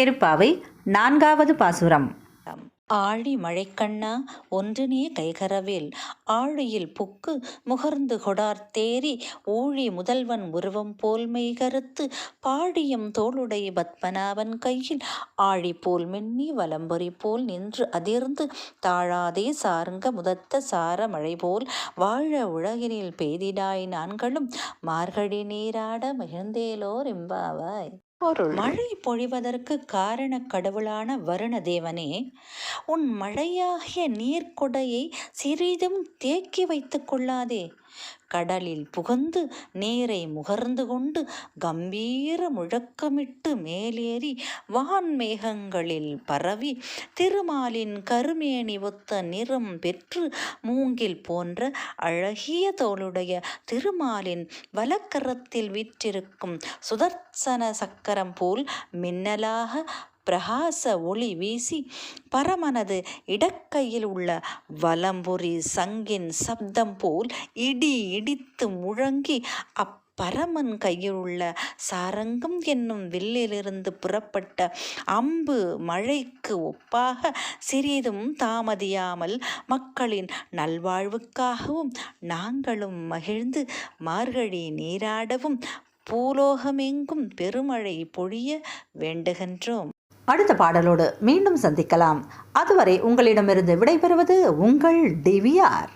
திருப்பாவை நான்காவது பாசுரம். ஆழி மழைக்கண்ணா ஒன்றினே கைகரவில். ஆழியில் புக்கு முகர்ந்து கொடார் தேரி ஊழி முதல்வன் உருவம் போல் மெய்கருத்து. பாடியம் தோளுடைய பத்மநாபன் கையில் ஆழி போல் மின்னி வலம்பொறி போல் நின்று அதிர்ந்து. தாழாதே சாருங்க முதத்த சார மழை போல் வாழ உலகினில் பெய்திடாய் நான்களும். மார்கழி நீராட மகிழ்ந்தேலோர் இம்பாவாய். பொருள். மழை பொழிவதற்கு காரண கடவுளான வருண தேவனே உன் மழையாகிய நீர்க்கொடையை சிறிதும் தேக்கி வைத்துக் கொள்ளாதே. கடலில் புகந்து நீரை முகர்ந்து கொண்டு கம்பீர முழக்கமிட்டு மேலேறி வான்மேகங்களில் பரவி திருமாலின் கருமேனி ஒத்த நிறம் பெற்று மூங்கில் போன்ற அழகிய தோளுடைய திருமாலின் வலக்கரத்தில் விற்றிருக்கும் சுதர்சன சக்கரம் போல் மின்னலாக பிரகாச ஒளி வீசி பரமனது இடக்கையில் உள்ள வலம்புரி சங்கின் சப்தம் போல் இடி இடித்து முழங்கி அப்பரமன் கையில் உள்ள சாரங்கம் என்னும் வில்லிலிருந்து புறப்பட்ட அம்பு மழைக்கு ஒப்பாக சிறிதும் தாமதியாமல் மக்களின் நல்வாழ்வுக்காகவும் நாங்களும் மகிழ்ந்து மார்கழி நீராடவும் பூலோகமெங்கும் பெருமழை பொழிய வேண்டுகின்றோம். அடுத்த பாடலோடு மீண்டும் சந்திக்கலாம். அதுவரை உங்களிடமிருந்து விடைபெறுவது உங்கள் டிவிஆர்.